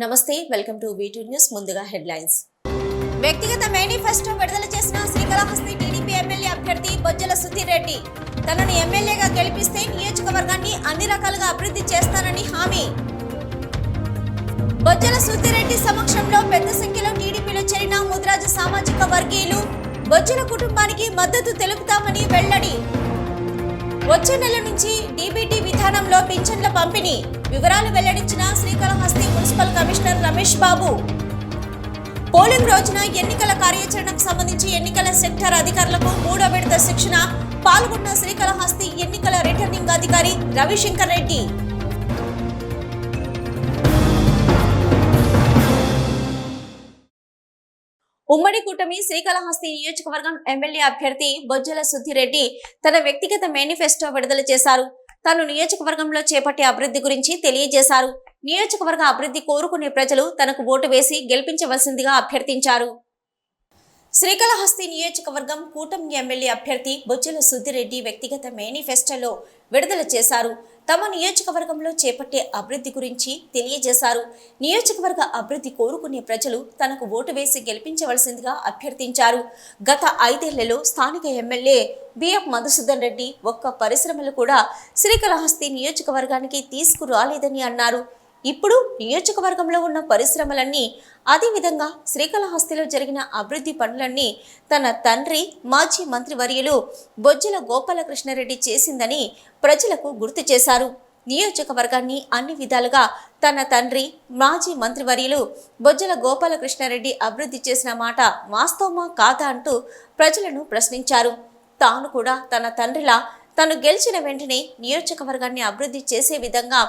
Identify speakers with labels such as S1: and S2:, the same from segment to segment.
S1: నమస్తే welcome to V two news ముందుగా headlines. వ్యక్తిగత మేనిఫెస్టో విడుదల చేసిన శ్రీకాళహస్తి టీడీపీ ఎమ్మెల్యే అభ్యర్థి బొజ్జల సుధీర్ రెడ్డి తనను ఎమ్మెల్యేగా గెలిపిస్తే నియోజకవర్గాన్ని అన్ని రకాలుగా అభివృద్ధి చేస్తానని హామీ. బొజ్జల సుధీరెడ్డి సమక్షంలో పెద్ద సంఖ్యలో టీడీపీలో చేరిన ముద్రాజు సామాజిక వర్గీయులు బొజ్జల కుటుంబానికి మద్దతు తెలుపుతామని వెల్లడి. వచ్చే నెల నుంచి డీబీటీ విధానంలో పింఛన్ల పంపిణీ. వివరాలు వెల్లడించిన Srikalahasti municipal commissioner Ramesh Babu. Polling రోజున ఎన్నికల కార్యాచరణకు సంబంధించి ఎన్నికల సెక్టర్ అధికారులకు మూడో విడత శిక్షణ. పాల్గొన్న శ్రీకాళహస్తి ఎన్నికల రిటర్నింగ్ అధికారి రవిశంకర్ రెడ్డి. ఉమ్మడి కూటమి శ్రీకాళహస్తి నియోజకవర్గం ఎమ్మెల్యే అభ్యర్థి బొజ్జల సుద్దిరెడ్డి తన వ్యక్తిగత మేనిఫెస్టో విడుదల చేశారు. తాను నియోజకవర్గంలో చేపట్టే అభివృద్ధి గురించి తెలియజేశారు. నియోజకవర్గ అభివృద్ధి కోరుకునే ప్రజలు తనకు ఓటు వేసి గెలిపించవలసిందిగా అభ్యర్థించారు. శ్రీకాళహస్తి నియోజకవర్గం కూటమి ఎమ్మెల్యే అభ్యర్థి బొజ్జల సుద్దిరెడ్డి వ్యక్తిగత మేనిఫెస్టోలో విడుదల చేశారు. తమ నియోజకవర్గంలో చేపట్టే అభివృద్ధి గురించి తెలియజేశారు. నియోజకవర్గ అభివృద్ధి కోరుకునే ప్రజలు తనకు ఓటు వేసి గెలిపించవలసిందిగా అభ్యర్థించారు. గత ఐదేళ్ళలో స్థానిక ఎమ్మెల్యే బిఎఫ్ మధుసూదన్ రెడ్డి ఒక్క పరిశ్రమలు కూడా శ్రీకాళహస్తి నియోజకవర్గానికి తీసుకురాలేదని అన్నారు. ఇప్పుడు నియోజకవర్గంలో ఉన్న పరిశ్రమలన్నీ అదేవిధంగా శ్రీకాళహస్తిలో జరిగిన అభివృద్ధి పనులన్నీ తన తండ్రి మాజీ మంత్రివర్యులు బొజ్జల గోపాలకృష్ణారెడ్డి చేసిందని ప్రజలకు గుర్తు చేశారు. నియోజకవర్గాన్ని అన్ని విధాలుగా తన తండ్రి మాజీ మంత్రివర్యులు బొజ్జల గోపాలకృష్ణారెడ్డి అభివృద్ధి చేసిన మాట వాస్తవమా కాదా అంటూ ప్రజలను ప్రశ్నించారు. తాను కూడా తన తండ్రిలా తను గెలిచిన వెంటనే నియోజకవర్గాన్ని అభివృద్ధి చేసే విధంగా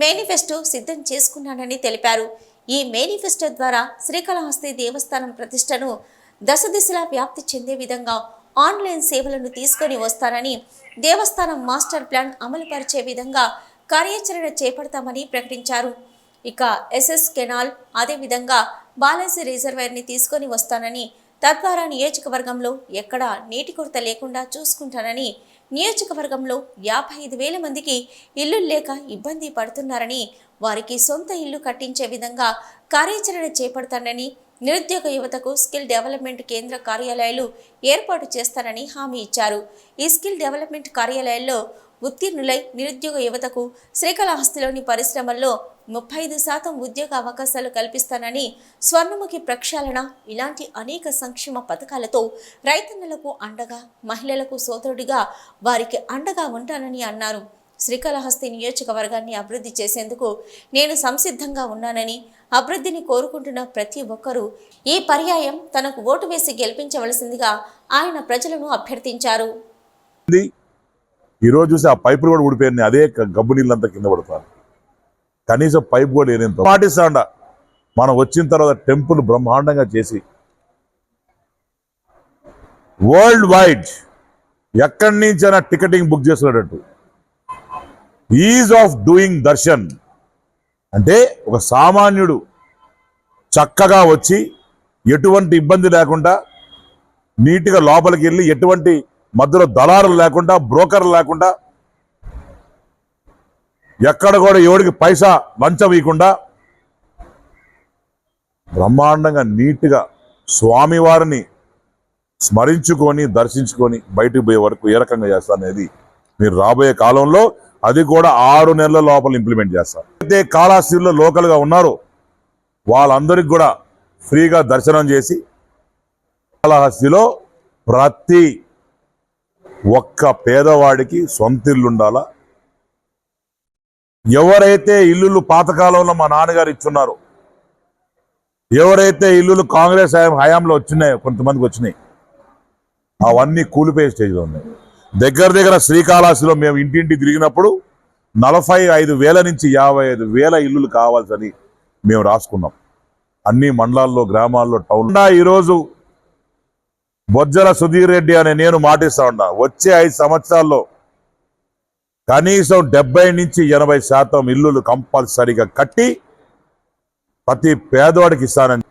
S1: మేనిఫెస్టో సిద్ధం చేసుకున్నానని తెలిపారు. ఈ మేనిఫెస్టో ద్వారా శ్రీకాళహస్తి దేవస్థానం ప్రతిష్టను దశ దిశలా వ్యాప్తి చెందే విధంగా ఆన్లైన్ సేవలను తీసుకొని వస్తానని దేవస్థానం మాస్టర్ ప్లాన్ అమలుపరిచే విధంగా కార్యాచరణ చేపడతామని ప్రకటించారు. ఇక ఎస్ఎస్ కెనాల్ అదేవిధంగా బాలాజీ రిజర్వాయర్ని తీసుకొని వస్తానని తద్వారా నియోజకవర్గంలో ఎక్కడా నీటి కొరత లేకుండా చూసుకుంటానని నియోజకవర్గంలో యాభై ఐదు వేల మందికి ఇల్లు లేక ఇబ్బంది పడుతున్నారని వారికి సొంత ఇల్లు కట్టించే విధంగా కార్యాచరణ చేపడతానని నిరుద్యోగ యువతకు స్కిల్ డెవలప్మెంట్ కేంద్ర కార్యాలయాలు ఏర్పాటు చేస్తానని హామీ ఇచ్చారు. ఈ స్కిల్ డెవలప్మెంట్ కార్యాలయాల్లో ఉత్తీర్ణులై నిరుద్యోగ యువతకు శ్రీకాళహస్తిలోని పరిశ్రమల్లో ముప్పై ఐదు శాతం ఉద్యోగ అవకాశాలు కల్పిస్తానని స్వర్ణముఖి ప్రక్షాళన ఇలాంటి అనేక సంక్షేమ పథకాలతో రైతన్నలకు అండగా మహిళలకు సోదరుడిగా వారికి అండగా ఉంటానని అన్నారు. శ్రీకాళహస్తి నియోజకవర్గాన్ని అభివృద్ధి చేసేందుకు నేను సంసిద్ధంగా ఉన్నానని అభివృద్ధిని కోరుకుంటున్న ప్రతి ఒక్కరూ ఈ పర్యాయం తనకు ఓటు వేసి గెలిపించవలసిందిగా ఆయన ప్రజలను అభ్యర్థించారు.
S2: ఈరోజు చూసి ఆ పైపులు కూడా ఊడిపోయినాయి. అదే గబ్బు నీళ్ళంతా కింద పడతారు కనీసం పైపు కూడా లేనంత పాటిస్తాండ మనం వచ్చిన తర్వాత టెంపుల్ బ్రహ్మాండంగా చేసి వరల్డ్ వైడ్ ఎక్కడి నుంచైనా టికెటింగ్ బుక్ చేసుకునేటట్టు ఈజ్ ఆఫ్ డూయింగ్ దర్శన్. అంటే ఒక సామాన్యుడు చక్కగా వచ్చి ఎటువంటి ఇబ్బంది లేకుండా నీట్గా లోపలికి వెళ్ళి ఎటువంటి మధ్యలో దళారులు లేకుండా బ్రోకర్లు లేకుండా ఎక్కడ కూడా ఎవడికి పైసా లంచం ఇవ్వకుండా బ్రహ్మాండంగా నీట్గా స్వామివారిని స్మరించుకొని దర్శించుకొని బయటకు పోయే వరకు ఏ రకంగా చేస్తారనేది మీరు రాబోయే కాలంలో అది కూడా ఆరు నెలల లోపల ఇంప్లిమెంట్ చేస్తారు అయితే కాళాశ్రీలో లోకల్గా ఉన్నారు వాళ్ళందరికీ కూడా ఫ్రీగా దర్శనం చేసి కాళహస్తిలో ప్రతి ఒక్క పేదవాడికి సొంత ఇల్లు ఉండాలా? ఎవరైతే ఇల్లులు పాతకాలంలో మా నాన్నగారు ఇచ్చున్నారు ఎవరైతే ఇల్లులు కాంగ్రెస్ హయాం హయాంలో వచ్చినాయో కొంతమందికి వచ్చినాయి. అవన్నీ కూలిపోయే స్టేజ్లో ఉన్నాయి. దగ్గర దగ్గర శ్రీకాళహస్తిలో మేము ఇంటింటి తిరిగినప్పుడు నలభై ఐదు వేల నుంచి యాభై ఐదు వేల ఇల్లులు కావాల్సని మేము రాసుకున్నాం. అన్ని మండలాల్లో గ్రామాల్లో టౌన్. ఈరోజు బొజ్జల సుధీర్ రెడ్డి అనే నేను మాటిస్తా ఉన్నా. వచ్చే ఐదు సంవత్సరాల్లో కనీసం డెబ్బై నుంచి ఎనభై శాతం ఇల్లులు కంపల్సరీగా కట్టి ప్రతి పేదవాడికి ఇస్తానని.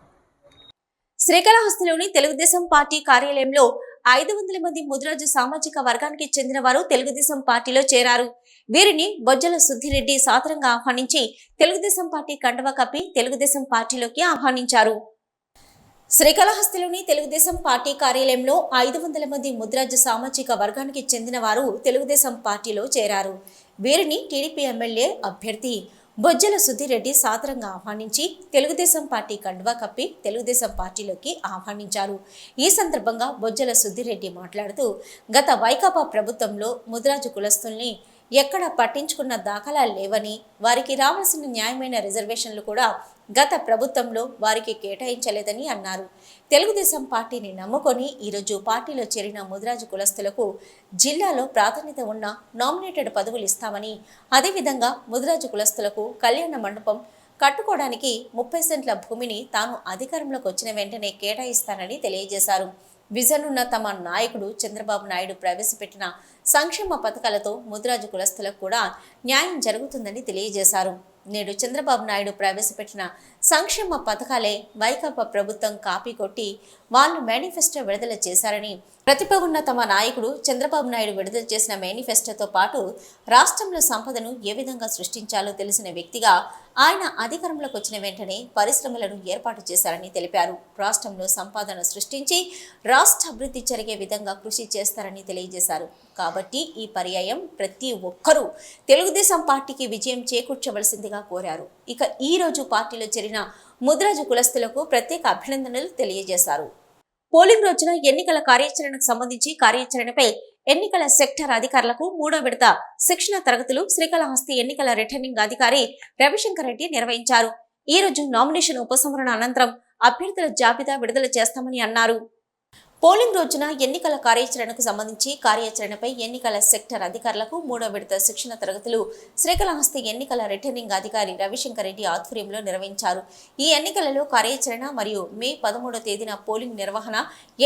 S1: శ్రీకాళహస్తిలోని తెలుగుదేశం పార్టీ కార్యాలయంలో ఐదు వందల మంది ముదిరాజు సామాజిక వర్గానికి చెందిన వారు తెలుగుదేశం పార్టీలో చేరారు. వీరిని బొజ్జల సుద్దిరెడ్డి సాదరంగా ఆహ్వానించి తెలుగుదేశం పార్టీ కండవ కప్పి తెలుగుదేశం పార్టీలోకి ఆహ్వానించారు. శ్రీకాళహస్తిలోని తెలుగుదేశం పార్టీ కార్యాలయంలో ఐదు వందల మంది ముద్రాజు సామాజిక వర్గానికి చెందిన వారు తెలుగుదేశం పార్టీలో చేరారు. వీరిని టీడీపీ ఎమ్మెల్యే అభ్యర్థి బొజ్జల సుధిరెడ్డి సాదరంగా ఆహ్వానించి తెలుగుదేశం పార్టీ కండువా కప్పి తెలుగుదేశం పార్టీలోకి ఆహ్వానించారు. ఈ సందర్భంగా బొజ్జల సుధిరెడ్డి మాట్లాడుతూ గత వైకాపా ప్రభుత్వంలో ముద్రాజు కులస్తుల్ని ఎక్కడ పట్టించుకున్న దాఖలాలు లేవని వారికి రావాల్సిన న్యాయమైన రిజర్వేషన్లు కూడా గత ప్రభుత్వంలో వారికి కేటాయించలేదని అన్నారు. తెలుగుదేశం పార్టీని నమ్ముకొని ఈరోజు పార్టీలో చేరిన ముదిరాజు కులస్తులకు జిల్లాలో ప్రాధాన్యత ఉన్న నామినేటెడ్ పదవులు ఇస్తామని అదేవిధంగా ముదిరాజు కులస్తులకు కళ్యాణ మండపం కట్టుకోవడానికి ముప్పై సెంట్ల భూమిని తాను అధికారంలోకి వచ్చిన వెంటనే కేటాయిస్తానని తెలియజేశారు. విజన్ ఉన్న తమ నాయకుడు చంద్రబాబు నాయుడు ప్రవేశపెట్టిన సంక్షేమ పథకాలతో ముద్రాజు కులస్తులకు కూడా న్యాయం జరుగుతుందని తెలియజేశారు. నేడు చంద్రబాబు నాయుడు ప్రవేశపెట్టిన సంక్షేమ పథకాలే వైకాపా ప్రభుత్వం కాపీ కొట్టి వాళ్ళు మేనిఫెస్టో విడుదల చేశారని ప్రతిభ ఉన్న తమ నాయకుడు చంద్రబాబు నాయుడు విడుదల చేసిన మేనిఫెస్టోతో పాటు రాష్ట్రంలో సంపదను ఏ విధంగా సృష్టించాలో తెలిసిన వ్యక్తిగా ఆయన అధికారంలోకి వచ్చిన వెంటనే పరిశ్రమలను ఏర్పాటు చేశారని తెలిపారు. రాష్ట్రంలో సంపాదన సృష్టించి రాష్ట్ర అభివృద్ధి జరిగే విధంగా కృషి చేస్తారని తెలియజేశారు. కాబట్టి ఈ పర్యాయం ప్రతి ఒక్కరూ తెలుగుదేశం పార్టీకి విజయం చేకూర్చవలసిందిగా కోరారు. ఇక ఈ రోజు పార్టీలో చేరిన ముద్రాజు కులస్తులకు ప్రత్యేక అభినందనలు తెలియజేశారు. పోలింగ్ రోజున ఎన్నికల కార్యాచరణకు సంబంధించి కార్యాచరణపై ఎన్నికల సెక్టర్ అధికారులకు మూడో విడత శిక్షణ తరగతులు శ్రీకాళహస్తి ఎన్నికల రిటర్నింగ్ అధికారి రవిశంకర్ రెడ్డి నిర్వహించారు. ఈ రోజు నామినేషన్ ఉపసంహరణ అనంతరం అభ్యర్థుల జాబితా విడుదల చేస్తామని అన్నారు. పోలింగ్ రోజున ఎన్నికల కార్యాచరణకు సంబంధించి కార్యాచరణపై ఎన్నికల సెక్టర్ అధికారులకు మూడో విడత శిక్షణ తరగతులు శ్రీకాళహస్తి ఎన్నికల రిటర్నింగ్ అధికారి రవిశంకర్ రెడ్డి ఆధ్వర్యంలో నిర్వహించారు. ఈ ఎన్నికలలో కార్యాచరణ మరియు మే పదమూడో తేదీన పోలింగ్ నిర్వహణ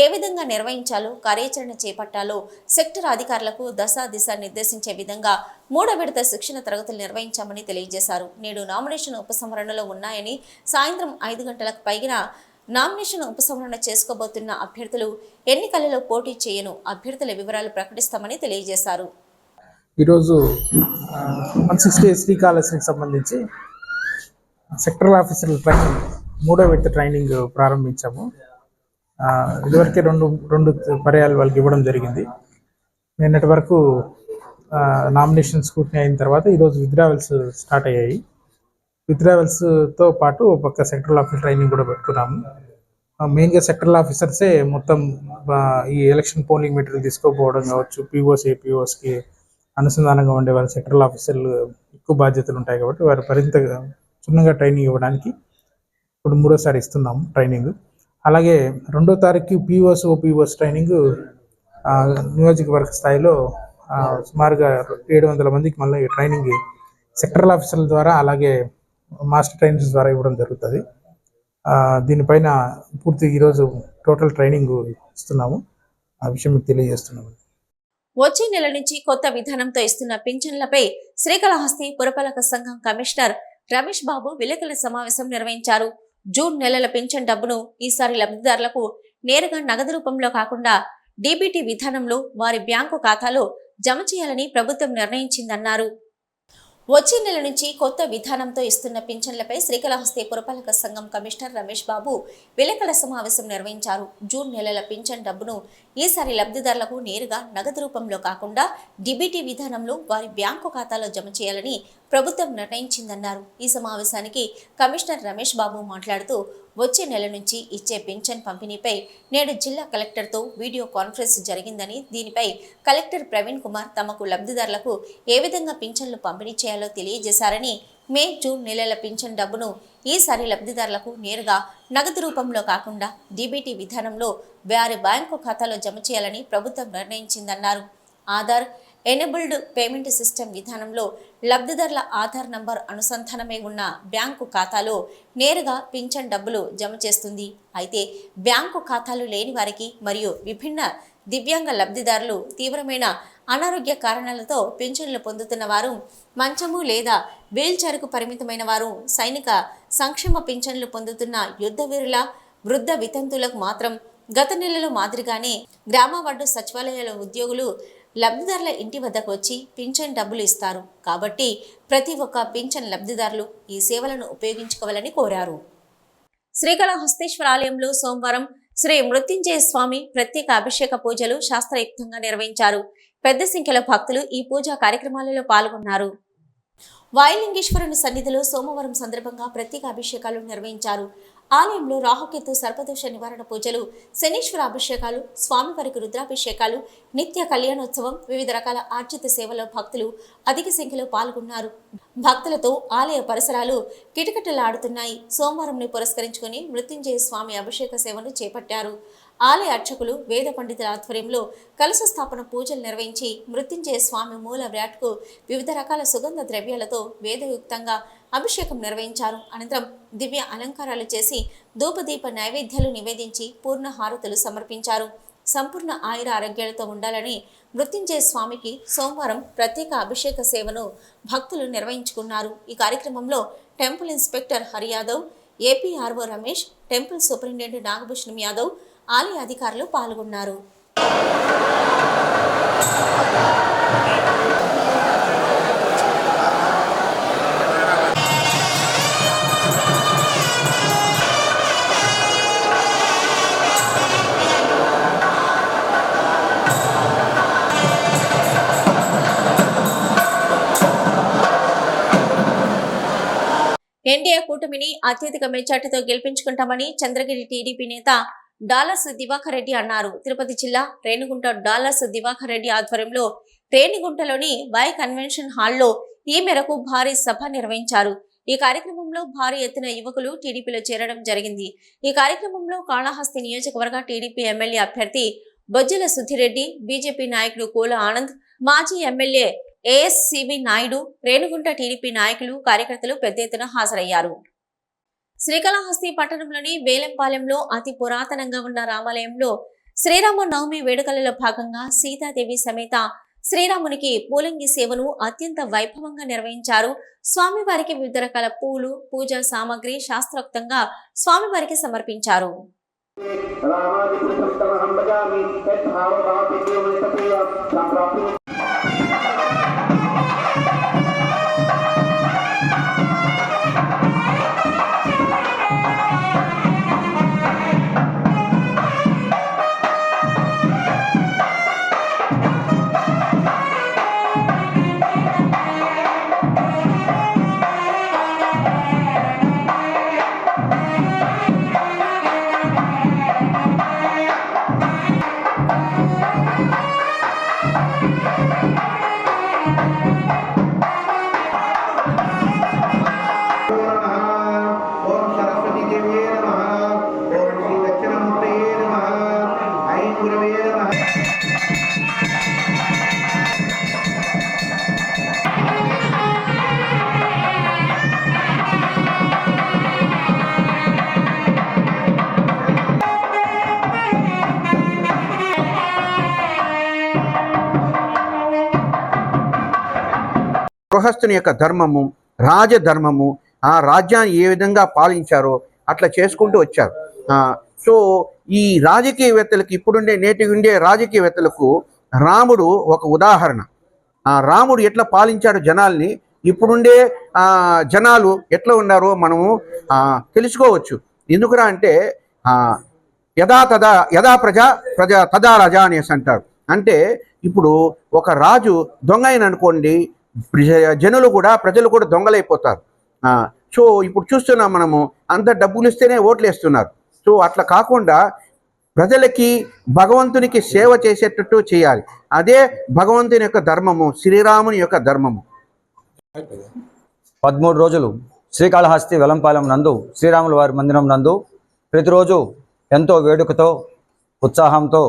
S1: ఏ విధంగా నిర్వహించాలో కార్యాచరణ చేపట్టాలో సెక్టర్ అధికారులకు దశ దిశ నిర్దేశించే విధంగా మూడో విడత శిక్షణ తరగతులు నిర్వహించామని తెలియజేశారు. నేడు నామినేషన్ ఉపసంహరణలో ఉన్నాయని సాయంత్రం ఐదు గంటలకు పైగా నామినేషన్ ఉపసంహరణ చేసుకోబోతున్న అభ్యర్థులు ఎన్నికలలో పోటీ చేయను. అభ్యర్థుల వివరాలు ప్రకటిస్తామని తెలియజేశారు.
S3: ఈరోజు వన్ సిక్స్టీ శ్రీకాళహస్తికి సంబంధించి సెక్టరల్ ఆఫీసర్ల ట్రైనింగ్ మూడో విడత ట్రైనింగ్ ప్రారంభించాము. ఇదివరకే రెండు రెండు పర్యాలు వాళ్ళకి ఇవ్వడం జరిగింది. నిన్నటి వరకు నామినేషన్ స్కూటీ అయిన తర్వాత ఈరోజు విత్డ్రావెల్స్ స్టార్ట్ అయ్యాయి. విత్డ్రావెల్స్తో పాటు ఒక పక్క సెక్టరల్ ఆఫీసర్ ట్రైనింగ్ కూడా పెట్టుకున్నాము. మెయిన్గా సెక్టరల్ ఆఫీసర్సే మొత్తం ఈ ఎలక్షన్ పోలింగ్ మెటీరియల్ తీసుకోపోవడం కావచ్చు పీఓస్ ఏపీఓస్కి అనుసంధానంగా ఉండే వారి సెక్టరల్ ఆఫీసర్లు ఎక్కువ బాధ్యతలు ఉంటాయి కాబట్టి వారు మరింత క్షుణ్ణంగా ట్రైనింగ్ ఇవ్వడానికి ఇప్పుడు మూడోసారి ఇస్తున్నాము ట్రైనింగ్. అలాగే రెండో తారీఖు పీఓస్ ఓపీఓస్ ట్రైనింగ్ నియోజకవర్గ స్థాయిలో సుమారుగా ఏడు వందల మందికి మళ్ళీ ట్రైనింగ్ సెక్టరల్ ఆఫీసర్ల ద్వారా అలాగే మాస్టర్ ట్రైనర్స్ ద్వారా ఇవ్వడం జరుగుతుంది. దీనిపైన పూర్తి ఈరోజు టోటల్ ట్రైనింగ్ ఇస్తున్నాము. ఆ విషయం మీకు తెలియజేస్తున్నాము.
S1: వచ్చే నెల నుంచి కొత్త విధానంతో ఇస్తున్న పింఛన్లపై శ్రీకాళహస్తి పురపాలక సంఘం కమిషనర్ రమేష్ బాబు విలేకరుల సమావేశం నిర్వహించారు. జూన్ నెలల పింఛన్ డబ్బును ఈసారి లబ్ధిదారులకు నేరుగా నగదు రూపంలో కాకుండా డీబీటీ విధానంలో వారి బ్యాంకు ఖాతాలో జమ చేయాలని ప్రభుత్వం నిర్ణయించిందన్నారు. వచ్చే నెల నుంచి కొత్త విధానంతో ఇస్తున్న పింఛన్లపై శ్రీకాళహస్తి పురపాలక సంఘం కమిషనర్ రమేష్ బాబు విలేకరుల సమావేశం నిర్వహించారు. జూన్ నెలల పింఛన్ డబ్బును ఈసారి లబ్ధిదారులకు నేరుగా నగదు రూపంలో కాకుండా డిబిటీ విధానంలో వారి బ్యాంకు ఖాతాలో జమ చేయాలని ప్రభుత్వం నిర్ణయించిందన్నారు. ఈ సమావేశానికి కమిషనర్ రమేష్ బాబు మాట్లాడుతూ వచ్చే నెల నుంచి ఇచ్చే పింఛన్ పంపిణీపై నేడు జిల్లా కలెక్టర్తో వీడియో కాన్ఫరెన్స్ జరిగిందని దీనిపై కలెక్టర్ ప్రవీణ్ కుమార్ తమకు లబ్ధిదారులకు ఏ విధంగా పింఛన్లు పంపిణీ చేయాలి తెలియజేశారని మే జూన్ నెలల పింఛన్ డబ్బును ఈసారి లబ్ధిదారులకు నేరుగా నగదు రూపంలో కాకుండా డీబీటీ విధానంలో వారి బ్యాంకు ఖాతాలో జమ చేయాలని ప్రభుత్వం నిర్ణయించిందన్నారు. ఆధార్ ఎనేబుల్డ్ పేమెంట్ సిస్టమ్ విధానంలో లబ్ధిదారుల ఆధార్ నంబర్ అనుసంధానమై ఉన్న బ్యాంకు ఖాతాలో నేరుగా పింఛన్ డబ్బులు జమ చేస్తుంది. అయితే బ్యాంకు ఖాతాలు లేని వారికి మరియు విభిన్న దివ్యాంగ లబ్ధిదారులు తీవ్రమైన అనారోగ్య కారణాలతో పింఛన్లు పొందుతున్న వారు మంచము లేదా వీల్చైర్కు పరిమితమైన వారు సైనిక సంక్షేమ పింఛన్లు పొందుతున్న యుద్ధ వీరుల వృద్ధ వితంతులకు మాత్రం గత నెలలో మాదిరిగానే గ్రామ వార్డు సచివాలయాల ఉద్యోగులు లబ్ధిదారుల ఇంటి వద్దకు వచ్చి పింఛన్ డబ్బులు ఇస్తారు. కాబట్టి ప్రతి ఒక్క పింఛన్ లబ్ధిదారులు ఈ సేవలను ఉపయోగించుకోవాలని కోరారు. శ్రీకాళహస్తేశ్వర ఆలయంలో సోమవారం శ్రీ మృత్యుంజయ స్వామి ప్రత్యేక అభిషేక పూజలు శాస్త్రయుక్తంగా నిర్వహించారు. పెద్ద సంఖ్యలో భక్తులు ఈ పూజా కార్యక్రమాలలో పాల్గొన్నారు. వాయులింగేశ్వరుని సన్నిధిలో సోమవారం సందర్భంగా ప్రత్యేక అభిషేకాలు నిర్వహించారు. ఆలయంలో రాహుకేతు సర్పదోష నివారణ పూజలు శనీశ్వర అభిషేకాలు స్వామివారికి రుద్రాభిషేకాలు నిత్య కళ్యాణోత్సవం వివిధ రకాల ఆర్జిత సేవలో భక్తులు అధిక సంఖ్యలో పాల్గొన్నారు. భక్తులతో ఆలయ పరిసరాలు కిటకిటలాడుతున్నాయి. సోమవారంని పురస్కరించుకుని మృత్యుంజయ స్వామి అభిషేక సేవను చేపట్టారు. ఆలయ అర్చకులు వేద పండితుల ఆధ్వర్యంలో కలశ స్థాపన పూజలు నిర్వహించి మృత్యుంజయ స్వామి మూల వ్యాట్కు వివిధ రకాల సుగంధ ద్రవ్యాలతో వేదయుక్తంగా అభిషేకం నిర్వహించారు. అనంతరం దివ్య అలంకారాలు చేసి ధూపదీప నైవేద్యాలు నివేదించి పూర్ణ హారతులు సమర్పించారు. సంపూర్ణ ఆయుర ఆరోగ్యాలతో ఉండాలని మృత్యుంజయ స్వామికి సోమవారం ప్రత్యేక అభిషేక సేవను భక్తులు నిర్వహించుకున్నారు. ఈ కార్యక్రమంలో temple inspector Hari Yadav APRO Ramesh temple superintendent Nagabhushanam Yadav ఆలయ అధికారులు పాల్గొన్నారు. ఎన్డీఏ కూటమిని అత్యధిక మెజార్టీతో గెలిపించుకుంటామని చంద్రగిరి టీడీపీ నేత డాలర్స్ దివాకర్ రెడ్డి అన్నారు. తిరుపతి జిల్లా రేణిగుంట డాలర్స్ దివాకర్ రెడ్డి ఆధ్వర్యంలో రేణిగుంటలోని వై కన్వెన్షన్ హాల్లో ఈ మేరకు భారీ సభ నిర్వహించారు. ఈ కార్యక్రమంలో భారీ ఎత్తున యువకులు టీడీపీలో చేరడం జరిగింది. ఈ కార్యక్రమంలో కాళహస్తి నియోజకవర్గ టీడీపీ ఎమ్మెల్యే అభ్యర్థి బొజ్జల సుధిరెడ్డి బీజేపీ నాయకుడు కోల ఆనంద్ మాజీ MLA ASCV Naidu Renigunta TDP నాయకులు కార్యకర్తలు పెద్ద ఎత్తున హాజరయ్యారు. శ్రీకాళహస్తి పట్టణంలోని వేలంపాలెంలో అతి పురాతనంగా ఉన్న రామాలయంలో శ్రీరామ నవమి వేడుకలలో భాగంగా సీతాదేవి సమేత శ్రీరామునికి పూలంగి సేవను అత్యంత వైభవంగా నిర్వహించారు. స్వామివారికి వివిధ రకాల పూలు పూజా సామాగ్రి శాస్త్రోక్తంగా స్వామివారికి సమర్పించారు.
S4: గృహస్థుని యొక్క ధర్మము రాజధర్మము ఆ రాజ్యాన్ని ఏ విధంగా పాలించారో అట్లా చేసుకుంటూ వచ్చారు. సో ఈ రాజకీయవేత్తలకు ఇప్పుడుండే నేటి ఉండే రాజకీయవేత్తలకు రాముడు ఒక ఉదాహరణ. ఆ రాముడు ఎట్లా పాలించాడు జనాల్ని? ఇప్పుడుండే జనాలు ఎట్లా ఉన్నారో మనము తెలుసుకోవచ్చు. ఎందుకురా అంటే ఆ, యథా తదా యథా ప్రజ ప్రజ తదా రజా అనేసి అంటాడు అంటే ఇప్పుడు ఒక రాజు దొంగ అయిన అనుకోండి జనులు కూడా ప్రజలు కూడా దొంగలైపోతారు. సో ఇప్పుడు చూస్తున్నాం మనము అంత డబ్బులు ఇస్తేనే ఓట్లు వేస్తున్నారు సో అట్లా కాకుండా ప్రజలకి భగవంతునికి సేవ చేసేటట్టు చేయాలి. అదే భగవంతుని యొక్క ధర్మము శ్రీరాముని యొక్క ధర్మము.
S5: పదమూడు రోజులు శ్రీకాళహస్తి వెలంపాలెం నందు శ్రీరాముల వారి మందిరం నందు ప్రతిరోజు ఎంతో వేడుకతో ఉత్సాహంతో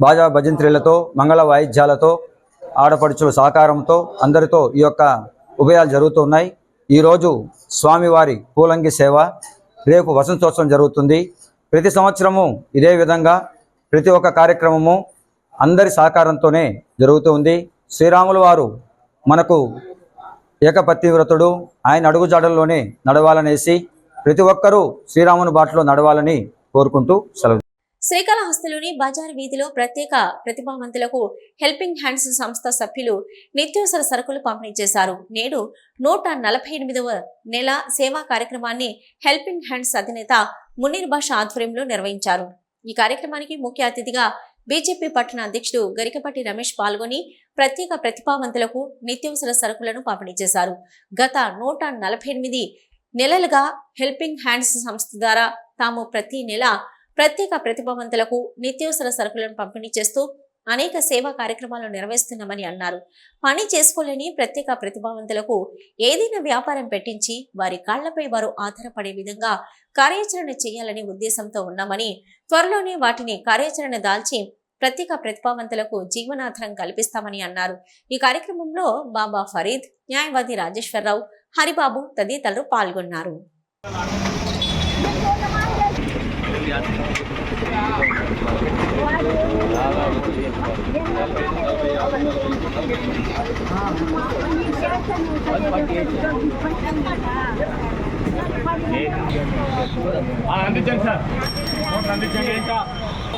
S5: బాజా భజంత్రీలతో మంగళ వాయిద్యాలతో ఆడపడుచుల సహకారంతో అందరితో ఈ యొక్క ఉభయాలు జరుగుతూ ఉన్నాయి. ఈరోజు స్వామివారి పూలంగి సేవ రేపు వసంతోత్సవం జరుగుతుంది. ప్రతి సంవత్సరము ఇదే విధంగా ప్రతి ఒక్క కార్యక్రమము అందరి సహకారంతోనే జరుగుతూ ఉంది. శ్రీరాములు వారు మనకు ఏకపత్ని వ్రతుడు ఆయన అడుగుజాడల్లోనే నడవాలనేసి ప్రతి ఒక్కరూ శ్రీరాముని బాటలో నడవాలని కోరుకుంటూ సెలవు
S1: శ్రీకాళహస్తిలోని బజార్ వీధిలో ప్రత్యేక ప్రతిభావంతులకు హెల్పింగ్ హ్యాండ్స్ సంస్థ సభ్యులు నిత్యావసర సరుకులు పంపిణీ చేశారు. నేడు నూట నలభై ఎనిమిదవ నెల సేవా కార్యక్రమాన్ని హెల్పింగ్ హ్యాండ్స్ అధినేత మునీర్ బాషా ఆధ్వర్యంలో నిర్వహించారు. ఈ కార్యక్రమానికి ముఖ్య అతిథిగా బీజేపీ పట్టణ అధ్యక్షుడు గరికపట్టి రమేష్ పాల్గొని ప్రత్యేక ప్రతిభావంతులకు నిత్యావసర సరుకులను పంపిణీ చేశారు. గత నూట నలభై ఎనిమిది నెలలుగా హెల్పింగ్ హ్యాండ్స్ సంస్థ ద్వారా తాము ప్రతి నెల ప్రత్యేక ప్రతిభావంతులకు నిత్యావసర సరుకులను పంపిణీ చేస్తూ అనేక సేవా కార్యక్రమాలు నిర్వహిస్తున్నామని అన్నారు. పని చేసుకోలేని ప్రత్యేక ప్రతిభావంతులకు ఏదైనా వ్యాపారం పెట్టించి వారి కాళ్ళపై వారు ఆధారపడే విధంగా కార్యాచరణ చేయాలనే ఉద్దేశంతో ఉన్నామని త్వరలోనే వాటిని కార్యాచరణ దాల్చి ప్రత్యేక ప్రతిభావంతులకు జీవనాధారం కల్పిస్తామని అన్నారు. ఈ కార్యక్రమంలో బాబా ఫరీద్ న్యాయవాది రాజేశ్వరరావు హరిబాబు తదితరులు పాల్గొన్నారు.
S6: అందించండి సార్ నోట్లు అందించండి ఇంకా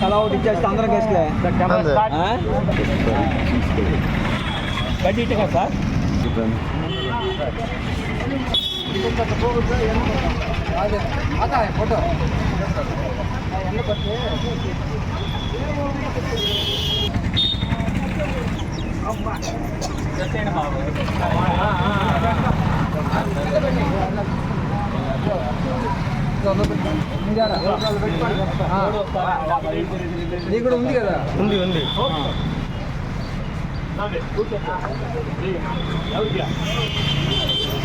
S5: తలా ఒకటి ఇచ్చేస్తే అందరం కేసులే
S6: కెమెరా సార్. అదే ఫోటో సార్
S5: నీకు కూడా ఉంది కదా
S6: ఉంది ఉంది కూర్చోండి ఎవరికి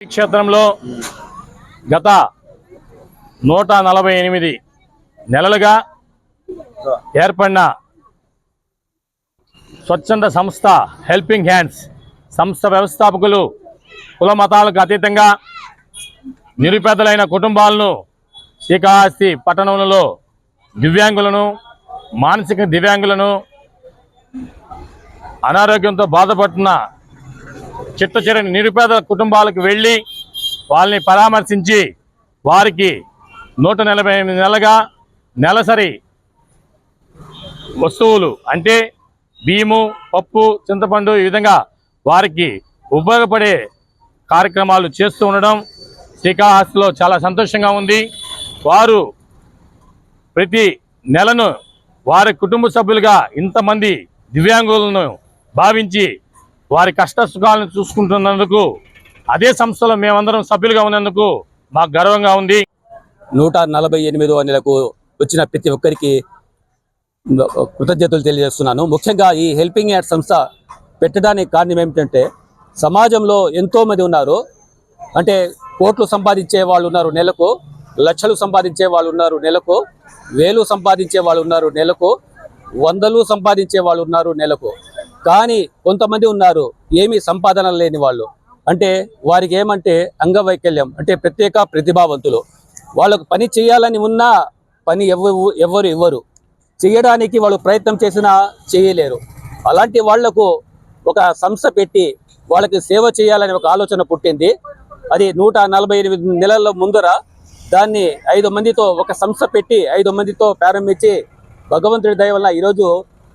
S6: క్షేత్రంలో గత నూట నలభై ఎనిమిది నెలలుగా ఏర్పడిన స్వచ్ఛంద సంస్థ హెల్పింగ్ హ్యాండ్స్ సంస్థ వ్యవస్థాపకులు కుల మతాలకు అతీతంగా నిరుపేదలైన కుటుంబాలను శ్రీకాళహస్తి పట్టణంలో దివ్యాంగులను మానసిక దివ్యాంగులను అనారోగ్యంతో బాధపడుతున్న చిట్ట నిరుపేద కుటుంబాలకు వెళ్ళి వాళ్ళని పరామర్శించి వారికి నూట నలభై ఎనిమిది నెలలుగా నెలసరి వస్తువులు అంటే బియ్యము పప్పు చింతపండు ఈ విధంగా వారికి ఉపయోగపడే కార్యక్రమాలు చేస్తూ ఉండడం శ్రీకాళహస్తిలో చాలా సంతోషంగా ఉంది. వారు ప్రతి నెలను వారి కుటుంబ సభ్యులుగా ఇంతమంది దివ్యాంగులను భావించి వారి కష్ట సుఖాలను చూసుకుంటున్నందుకు అదే సంస్థలో మేమందరం సభ్యులుగా ఉన్నందుకు మాకు గర్వంగా ఉంది.
S7: నూట నలభై ఎనిమిదవ నెలకు వచ్చిన ప్రతి ఒక్కరికి కృతజ్ఞతలు తెలియజేస్తున్నాను. ముఖ్యంగా ఈ హెల్పింగ్ యాడ్ సంస్థ పెట్టడానికి కారణం ఏమిటంటే సమాజంలో ఎంతో మంది ఉన్నారు. అంటే కోట్లు సంపాదించే వాళ్ళు ఉన్నారు నెలకు లక్షలు సంపాదించే వాళ్ళు ఉన్నారు నెలకు వేలు సంపాదించే వాళ్ళు ఉన్నారు నెలకు వందలు సంపాదించే వాళ్ళు ఉన్నారు నెలకు. కానీ కొంతమంది ఉన్నారు ఏమీ సంపాదన లేని వాళ్ళు. అంటే వారికి ఏమంటే అంగవైకల్యం అంటే ప్రత్యేక ప్రతిభావంతులు. వాళ్ళకు పని చేయాలని ఉన్నా పని ఎవ్వరు ఎవ్వరు ఇవ్వరు. చేయడానికి వాళ్ళు ప్రయత్నం చేసినా చేయలేరు. అలాంటి వాళ్ళకు ఒక సంస్థ పెట్టి వాళ్ళకి సేవ చేయాలని ఒక ఆలోచన పుట్టింది. అది నూట నలభై ఎనిమిది నెలల ముందర దాన్ని ఐదు మందితో ఒక సంస్థ పెట్టి ఐదు మందితో ప్రారంభించి భగవంతుడి దయ వల్ల ఈరోజు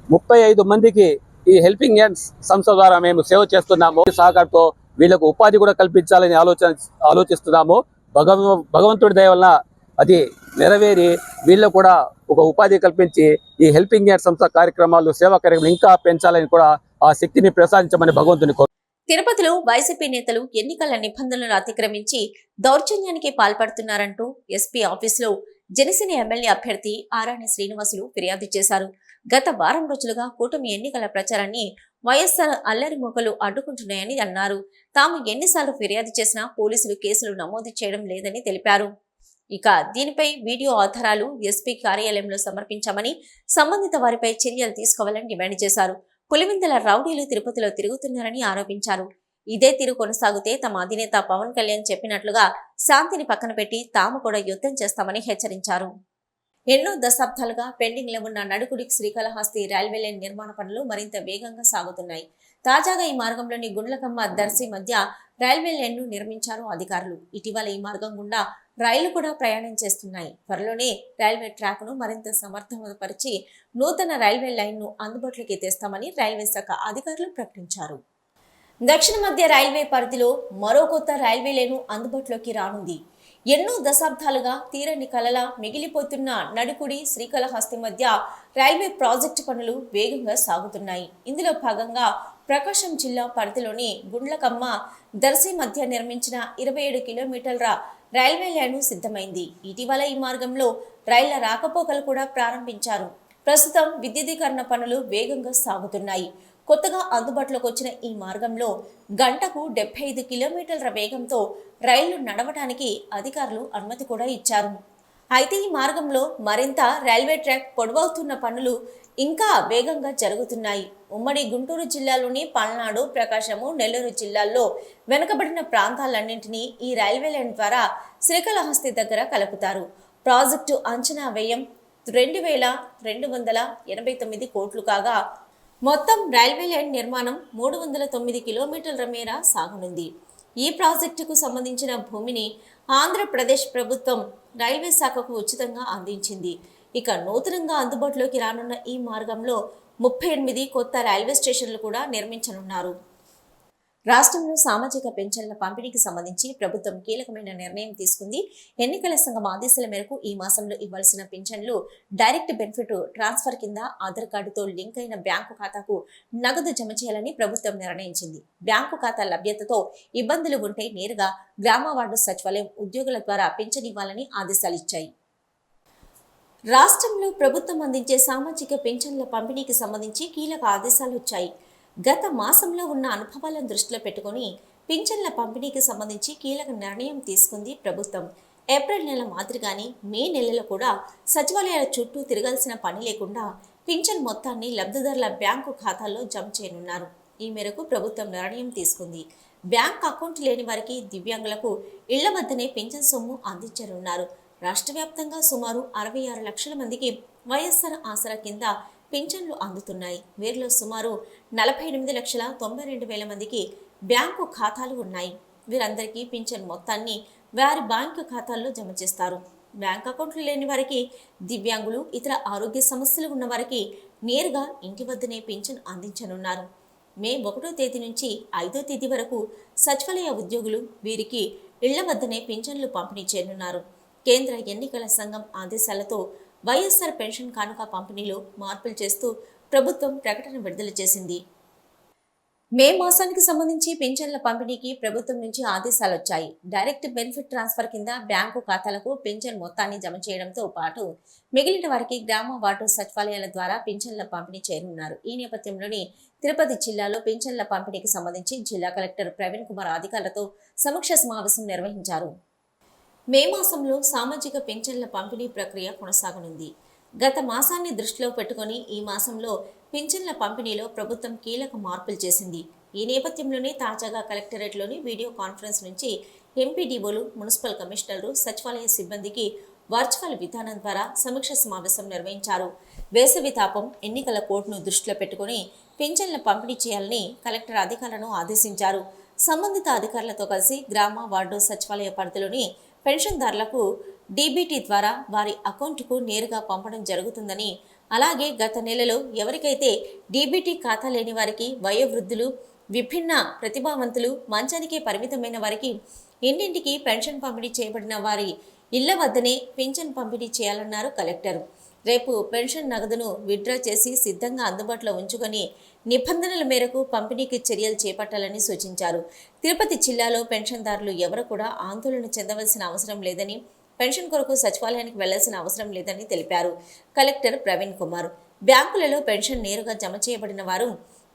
S7: ముప్పై ఐదు మందికి ఈ హెల్పింగ్ హ్యాండ్స్ సంస్థ ద్వారా మేము సేవ చేస్తున్నాము. సహకారంతో వీళ్ళకు ఉపాధి కూడా కల్పించాలని ఆలోచన ఆలోచిస్తున్నాము. భగవ భగవంతుడి దయవల్ల అది నెరవేరి వీళ్ళకు కూడా ఒక ఉపాధి కల్పించి ఈ హెల్పింగ్ హ్యాండ్ సంస్థ కార్యక్రమాలు సేవా కార్యక్రమాలు ఇంకా పెంచాలని కూడా ఆ శక్తిని ప్రసాదించమని భగవంతుని కోరు
S1: తిరుపతిలో వైసీపీ నేతలు ఎన్నికల నిబంధనలను అతిక్రమించి దౌర్జన్యానికి పాల్పడుతున్నారంటూ ఎస్పీ ఆఫీసులో జనసేన ఎమ్మెల్యే అభ్యర్థి ఆరాణి శ్రీనివాసులు ఫిర్యాదు చేశారు. గత వారం రోజులుగా కూటమి ఎన్నికల ప్రచారాన్ని వైఎస్ఆర్ అల్లరి మొక్కలు అడ్డుకుంటున్నాయని అన్నారు. తాము ఎన్నిసార్లు ఫిర్యాదు చేసినా పోలీసులు కేసులు నమోదు చేయడం లేదని తెలిపారు. ఇక దీనిపై వీడియో ఆధారాలు ఎస్పీ కార్యాలయంలో సమర్పించామని సంబంధిత వారిపై చర్యలు తీసుకోవాలని డిమాండ్ చేశారు. పులివిందల రౌడీలు తిరుపతిలో తిరుగుతున్నారని ఆరోపించారు. ఇదే తీరు కొనసాగితే తమ అధినేత పవన్ కళ్యాణ్ చెప్పినట్లుగా శాంతిని పక్కన పెట్టి తాము కూడా యుద్ధం చేస్తామని హెచ్చరించారు. ఎన్నో దశాబ్దాలుగా పెండింగ్లో ఉన్న నడుకుడి శ్రీకాళహస్తి రైల్వే లైన్ నిర్మాణ పనులు మరింత వేగంగా సాగుతున్నాయి. తాజాగా ఈ మార్గంలోని గుండ్లకమ్మ దర్శి మధ్య రైల్వే లైన్ను నిర్మించారు అధికారులు. ఇటీవల ఈ మార్గం గుండా రైళ్ళు కూడా ప్రయాణం చేస్తున్నాయి. త్వరలోనే రైల్వే ట్రాక్ను మరింత సమర్థపరిచి నూతన రైల్వే లైన్ను అందుబాటులోకి తెస్తామని రైల్వే శాఖ అధికారులు ప్రకటించారు. దక్షిణ మధ్య రైల్వే పరిధిలో మరో కొత్త రైల్వే లైను అందుబాటులోకి రానుంది. ఎన్నో దశాబ్దాలుగా తీరని కలల మిగిలిపోతున్న నడుకుడి శ్రీకాళహస్తి మధ్య రైల్వే ప్రాజెక్టు పనులు వేగంగా సాగుతున్నాయి. ఇందులో భాగంగా ప్రకాశం జిల్లా పరిధిలోని గుండ్లకమ్మ దర్శి మధ్య నిర్మించిన ఇరవై ఏడు కిలోమీటర్ల రైల్వే లైను సిద్ధమైంది. ఇటీవల ఈ మార్గంలో రైళ్ళ రాకపోకలు కూడా ప్రారంభించారు. ప్రస్తుతం విద్యుదీకరణ పనులు వేగంగా సాగుతున్నాయి. కొత్తగా అందుబాటులోకి వచ్చిన ఈ మార్గంలో గంటకు డెబ్బై ఐదు కిలోమీటర్ల వేగంతో రైళ్ళు నడవడానికి అధికారులు అనుమతి కూడా ఇచ్చారు. అయితే ఈ మార్గంలో మరింత రైల్వే ట్రాక్ పొడవవుతున్న పనులు ఇంకా వేగంగా జరుగుతున్నాయి. ఉమ్మడి గుంటూరు జిల్లాలోని పల్నాడు ప్రకాశము నెల్లూరు జిల్లాల్లో వెనుకబడిన ప్రాంతాలన్నింటినీ ఈ రైల్వే లైన్ ద్వారా శ్రీకాళహస్తి దగ్గర కలుపుతారు. ప్రాజెక్టు అంచనా వ్యయం రెండు వేల రెండు వందల ఎనభై తొమ్మిది కోట్లు కాగా మొత్తం రైల్వే లైన్ నిర్మాణం మూడు వందల తొమ్మిది కిలోమీటర్ల మేర సాగనుంది. ఈ ప్రాజెక్టుకు సంబంధించిన భూమిని ఆంధ్రప్రదేశ్ ప్రభుత్వం రైల్వే శాఖకు ఉచితంగా అందించింది. ఇక నూతనంగా అందుబాటులోకి రానున్న ఈ మార్గంలో ముప్పై ఎనిమిది కొత్త రైల్వే స్టేషన్లు కూడా నిర్మించనున్నారు. రాష్ట్రంలో సామాజిక పెన్షన్ల పంపిణీకి సంబంధించి ప్రభుత్వం కీలకమైన నిర్ణయం తీసుకుంది. ఎన్నికల సంఘం ఆదేశాల మేరకు ఈ మాసంలో ఇవ్వాల్సిన పింఛన్లు డైరెక్ట్ బెనిఫిట్ ట్రాన్స్ఫర్ కింద ఆధార్ కార్డుతో లింక్ అయిన బ్యాంకు ఖాతాకు నగదు జమ చేయాలని ప్రభుత్వం నిర్ణయించింది. బ్యాంకు ఖాతా లభ్యతతో ఇబ్బందులు ఉంటే నేరుగా గ్రామ వార్డు సచివాలయం ఉద్యోగుల ద్వారా పింఛన్ ఇవ్వాలని ఆదేశాలు ఇచ్చాయి. రాష్ట్రంలో ప్రభుత్వం అందించే సామాజిక పెన్షన్ల పంపిణీకి సంబంధించి కీలక ఆదేశాలు వచ్చాయి. గత మాసంలో ఉన్న అనుభవాలను దృష్టిలో పెట్టుకొని పింఛన్ల పంపిణీకి సంబంధించి కీలక నిర్ణయం తీసుకుంది ప్రభుత్వం. ఏప్రిల్ నెల మాదిరిగానే మే నెలలో కూడా సచివాలయాల చుట్టూ తిరగాల్సిన పని లేకుండా పింఛన్ మొత్తాన్ని లబ్ధిదారుల బ్యాంకు ఖాతాల్లో జమ చేయనున్నారు. ఈ మేరకు ప్రభుత్వం నిర్ణయం తీసుకుంది. బ్యాంక్ అకౌంట్ లేని వారికి దివ్యాంగులకు ఇళ్ళ వద్దనే పింఛన్ సొమ్ము అందించనున్నారు. రాష్ట్ర వ్యాప్తంగా సుమారు అరవై ఆరు లక్షల మందికి వైఎస్ఆర్ ఆసరా కింద పింఛన్లు అందుతున్నాయి. వీరిలో సుమారు నలభై ఎనిమిది లక్షల తొంభై రెండు వేల మందికి బ్యాంకు ఖాతాలు ఉన్నాయి. వీరందరికీ పింఛన్ మొత్తాన్ని వారి బ్యాంకు ఖాతాల్లో జమ చేస్తారు. బ్యాంక్ అకౌంట్లు లేని వారికి దివ్యాంగులు ఇతర ఆరోగ్య సమస్యలు ఉన్న వారికి నేరుగా ఇంటి వద్దనే పింఛన్ అందించనున్నారు. మే ఒకటో తేదీ నుంచి ఐదో తేదీ వరకు సచివాలయ ఉద్యోగులు వీరికి ఇళ్ళ వద్దనే పింఛన్లు పంపిణీ చేయనున్నారు. కేంద్ర ఎన్నికల సంఘం ఆదేశాలతో వైఎస్ఆర్ పెన్షన్ కానుక పంపిణీలో మార్పులు చేస్తూ ప్రభుత్వం ప్రకటన విడుదల చేసింది. మే మాసానికి సంబంధించి పింఛన్ల పంపిణీకి ప్రభుత్వం నుంచి ఆదేశాలు వచ్చాయి. డైరెక్ట్ బెనిఫిట్ ట్రాన్స్ఫర్ కింద బ్యాంకు ఖాతాలకు పింఛన్ మొత్తాన్ని జమ చేయడంతో పాటు మిగిలిన వారికి గ్రామ వార్డు సచివాలయాల ద్వారా పింఛన్ల పంపిణీ చేయనున్నారు. ఈ నేపథ్యంలోని తిరుపతి జిల్లాలో పింఛన్ల పంపిణీకి సంబంధించి జిల్లా కలెక్టర్ ప్రవీణ్ కుమార్ అధికారులతో సమీక్ష సమావేశం నిర్వహించారు. మే మాసంలో సామాజిక పింఛన్ల పంపిణీ ప్రక్రియ కొనసాగనుంది. గత మాసాన్ని దృష్టిలో పెట్టుకొని ఈ మాసంలో పింఛన్ల పంపిణీలో ప్రభుత్వం కీలక మార్పులు చేసింది. ఈ నేపథ్యంలోనే తాజాగా కలెక్టరేట్లోని వీడియో కాన్ఫరెన్స్ నుంచి ఎంపీడీఓలు మున్సిపల్ కమిషనర్లు సచివాలయ సిబ్బందికి వర్చువల్ విధానం ద్వారా సమీక్ష సమావేశం నిర్వహించారు. వేసవి తాపం ఎన్నికల కోడ్ను దృష్టిలో పెట్టుకుని పింఛన్ల పంపిణీ చేయాలని కలెక్టర్ అధికారులను ఆదేశించారు. సంబంధిత అధికారులతో కలిసి గ్రామ వార్డు సచివాలయ పరిధిలోని పెన్షన్దారులకు డీబీటీ ద్వారా వారి అకౌంట్కు నేరుగా పంపడం జరుగుతుందని అలాగే గత నెలలో ఎవరికైతే డీబీటీ ఖాతా లేని వారికి వయోవృద్ధులు విభిన్న ప్రతిభావంతులు మంచానికే పరిమితమైన వారికి ఇంటింటికి పెన్షన్ పంపిణీ చేయబడిన వారి ఇళ్ళ వద్దనే పింఛన్ పంపిణీ చేయాలన్నారు కలెక్టర్. రేపు పెన్షన్ నగదును విత్డ్రా చేసి సిద్ధంగా అందుబాటులో ఉంచుకొని నిబంధనల మేరకు పంపిణీకి చర్యలు చేపట్టాలని సూచించారు. తిరుపతి జిల్లాలో పెన్షన్దారులు ఎవరు కూడా ఆందోళన చెందవలసిన అవసరం లేదని పెన్షన్ కొరకు సచివాలయానికి వెళ్ళాల్సిన అవసరం లేదని తెలిపారు. కలెక్టర్ ప్రవీణ్ కుమార్ బ్యాంకులలో పెన్షన్ నేరుగా జమ చేయబడిన వారు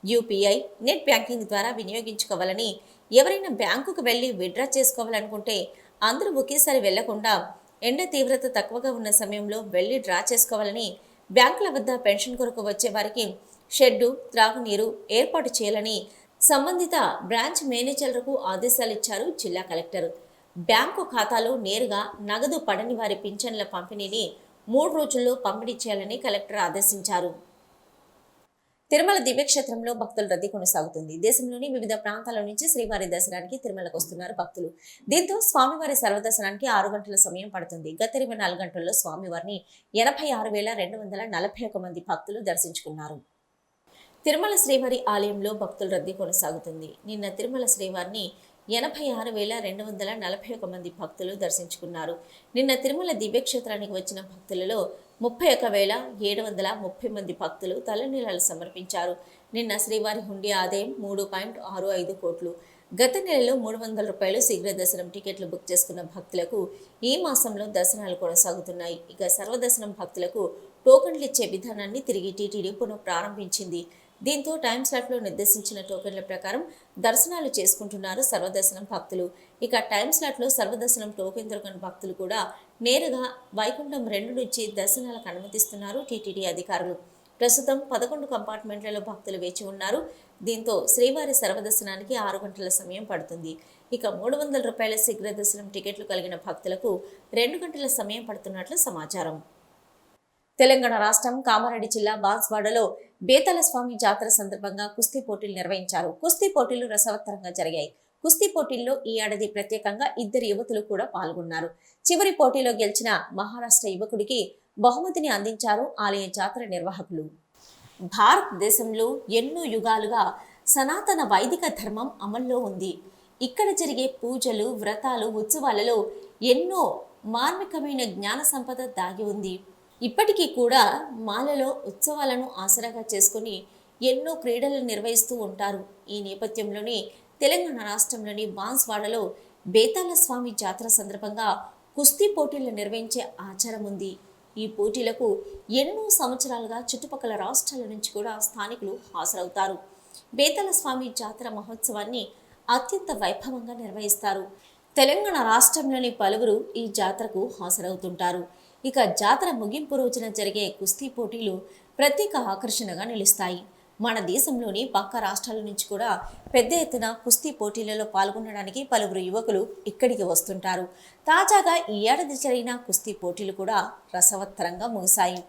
S1: యూపీఐ నెట్ బ్యాంకింగ్ ద్వారా వినియోగించుకోవాలని ఎవరైనా బ్యాంకుకు వెళ్ళి విత్డ్రా చేసుకోవాలనుకుంటే అందరూ ఒకేసారి వెళ్ళకుండా ఎండ తీవ్రత తక్కువగా ఉన్న సమయంలో వెళ్ళి డ్రా చేసుకోవాలని బ్యాంకుల వద్ద పెన్షన్ కొరకు వచ్చే వారికి షెడ్డు త్రాగునీరు ఏర్పాటు చేయాలని సంబంధిత బ్రాంచ్ మేనేజర్లకు ఆదేశాలు ఇచ్చారు జిల్లా కలెక్టర్. బ్యాంకు ఖాతాలో నేరుగా నగదు పడని వారి పింఛన్ల పంపిణీని మూడు రోజుల్లో పంపిణీ చేయాలని కలెక్టర్ ఆదేశించారు. తిరుమల దివ్యక్షేత్రంలో భక్తుల రద్దీ కొనసాగుతుంది. దేశంలోని వివిధ ప్రాంతాల నుంచి శ్రీవారి దర్శనానికి తిరుమలకు వస్తున్నారు భక్తులు. దీంతో స్వామివారి సర్వదర్శనానికి ఆరు గంటల సమయం పడుతుంది. గత ఇరవై నాలుగు గంటల్లో స్వామివారిని ఎనభై ఆరు వేల రెండు వందల నలభై ఒక మంది భక్తులు దర్శించుకున్నారు. తిరుమల శ్రీవారి ఆలయంలో భక్తుల రద్దీ కొనసాగుతుంది. నిన్న తిరుమల శ్రీవారిని ఎనభై ఆరు వేల రెండు వందల నలభై ఒక మంది భక్తులు దర్శించుకున్నారు. నిన్న తిరుమల దివ్యక్షేత్రానికి వచ్చిన భక్తులలో ముప్పై ఒక వేల ఏడు వందల ముప్పై మంది భక్తులు తలనీలాలు సమర్పించారు. నిన్న శ్రీవారి హుండీ ఆదాయం మూడు పాయింట్ ఆరు ఐదు కోట్లు. గత నెలలో మూడు వందల రూపాయలు శీఘ్ర దర్శనం టికెట్లు బుక్ చేసుకున్న భక్తులకు ఈ మాసంలో దర్శనాలు కొనసాగుతున్నాయి. ఇక సర్వదర్శనం భక్తులకు టోకన్లు ఇచ్చే విధానాన్ని తిరిగి టీటీడీ పునఃప్రారంభించింది. దీంతో టైం స్లాట్లో నిర్దేశించిన టోకెన్ల ప్రకారం దర్శనాలు చేసుకుంటున్నారు సర్వదర్శనం భక్తులు. ఇక టైం స్లాట్లో సర్వదర్శనం టోకెన్ దొరకని భక్తులు కూడా నేరుగా వైకుంఠం రెండు నుంచి దర్శనాలకు అనుమతిస్తున్నారు టీటీడీ అధికారులు. ప్రస్తుతం పదకొండు కంపార్ట్మెంట్లలో భక్తులు వేచి ఉన్నారు. దీంతో శ్రీవారి సర్వదర్శనానికి ఆరు గంటల సమయం పడుతుంది. ఇక మూడు వందల రూపాయల శీఘ్ర దర్శనం టికెట్లు కలిగిన భక్తులకు రెండు గంటల సమయం పడుతున్నట్లు సమాచారం. తెలంగాణ రాష్ట్రం కామారెడ్డి జిల్లా బాన్స్వాడలో బేతల స్వామి జాతర సందర్భంగా కుస్తీ పోటీలు నిర్వహించారు. కుస్తీ పోటీలు రసవత్తరంగా జరిగాయి. కుస్తీ పోటీల్లో ఈ ఏడాది ప్రత్యేకంగా ఇద్దరు యువతులు కూడా పాల్గొన్నారు. చివరి పోటీలో గెలిచిన మహారాష్ట్ర యువకుడికి బహుమతిని అందించారు ఆలయ జాతర నిర్వాహకులు. భారతదేశంలో ఎన్నో యుగాలుగా సనాతన వైదిక ధర్మం అమల్లో ఉంది. ఇక్కడ జరిగే పూజలు వ్రతాలు ఉత్సవాలలో ఎన్నో మార్మికమైన జ్ఞాన సంపద దాగి ఉంది. ఇప్పటికీ కూడా మాలలో ఉత్సవాలను ఆసరాగా చేసుకుని ఎన్నో క్రీడలు నిర్వహిస్తూ ఉంటారు. ఈ నేపథ్యంలోనే తెలంగాణ రాష్ట్రంలోని బాన్స్వాడలో బేతాల స్వామి జాతర సందర్భంగా కుస్తీ పోటీలు నిర్వహించే ఆచారం ఉంది. ఈ పోటీలకు ఎన్నో సంవత్సరాలుగా చుట్టుపక్కల రాష్ట్రాల నుంచి కూడా స్థానికులు హాజరవుతారు. బేతల స్వామి జాతర మహోత్సవాన్ని అత్యంత వైభవంగా నిర్వహిస్తారు. తెలంగాణ రాష్ట్రంలోని పలువురు ఈ జాతరకు హాజరవుతుంటారు. ఇక జాతర ముగింపు రోజున జరిగే కుస్తీ పోటీలు ప్రత్యేక ఆకర్షణగా నిలుస్తాయి. మన దేశంలోని పక్క రాష్ట్రాల నుంచి కూడా పెద్ద ఎత్తున కుస్తీ పోటీలలో పాల్గొనడానికి పలువురు యువకులు ఇక్కడికి వస్తుంటారు. తాజాగా ఈ ఏడాది జరిగిన కుస్తీ పోటీలు కూడా రసవత్తరంగా ముగిశాయి.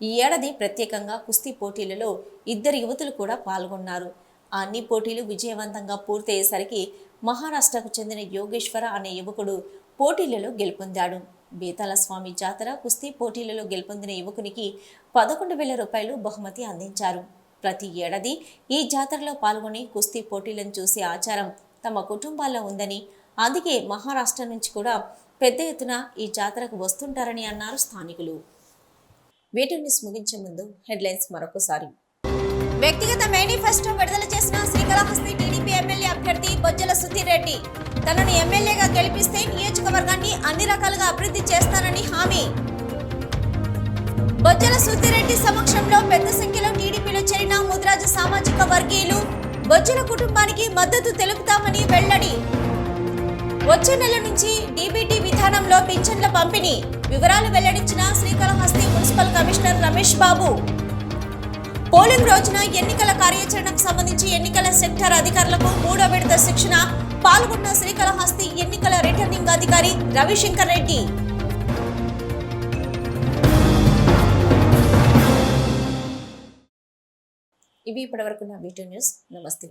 S1: ఈ ఏడాది ప్రత్యేకంగా కుస్తీ పోటీలలో ఇద్దరు యువతులు కూడా పాల్గొన్నారు. అన్ని పోటీలు విజయవంతంగా పూర్తయ్యేసరికి మహారాష్ట్రకు చెందిన యోగేశ్వర అనే యువకుడు పోటీలలో గెలుపొందాడు. బేతాల స్వామి జాతర కుస్తీ పోటీలలో గెలుపొందిన యువకునికి పదకొండు వేల రూపాయలు బహుమతి అందించారు. ప్రతి ఏడాది ఈ జాతరలో పాల్గొని కుస్తీ పోటీలను చూసే ఆచారం తమ కుటుంబాల్లో ఉందని అందుకే మహారాష్ట్ర నుంచి కూడా పెద్ద ఎత్తున ఈ జాతరకు వస్తుంటారని అన్నారు స్థానికులు. వీటి న్యూస్ ముగించే ముందు హెడ్లైన్స్ మరొకసారి. వ్యక్తిగత మేనిఫెస్టో విడుదల చేసిన శ్రీకాళహస్తి టీడీపీ ఎమ్మెల్యే అభ్యర్థి బొజ్జల సుధీర్ రెడ్డి. తనను ఎమ్మెల్యేగా గెలిపిస్తే నియోజకవర్గాన్ని అన్ని రకాలుగా అభివృద్ధి చేస్తానని హామీ. బొజ్జల సుధీరెడ్డి సమక్షంలో పెద్ద సంఖ్యలో టీడీపీలో చేరిన ముద్రాజు సామాజిక వర్గీయులు బొజ్జల కుటుంబానికి మద్దతు తెలుపుతామని వెల్లడి. వచ్చే నెల నుంచి డీబీటీ విధానంలో పింఛన్ల పంపిణీ. వివరాలు వెల్లడించిన Srikalahasti municipal commissioner Ramesh Babu. Polling రోజున ఎన్నికల కార్యాచరణకు సంబంధించి ఎన్నికల సెక్టర్ అధికారులకు మూడో విడత శిక్షణ పాల్గొన్న శ్రీకాళహస్తి ఎన్నికల రిటర్నింగ్ అధికారి రవిశంకర్ రెడ్డి. ఇవి ఇప్పటివరకు నా వీడియో న్యూస్. నమస్తే.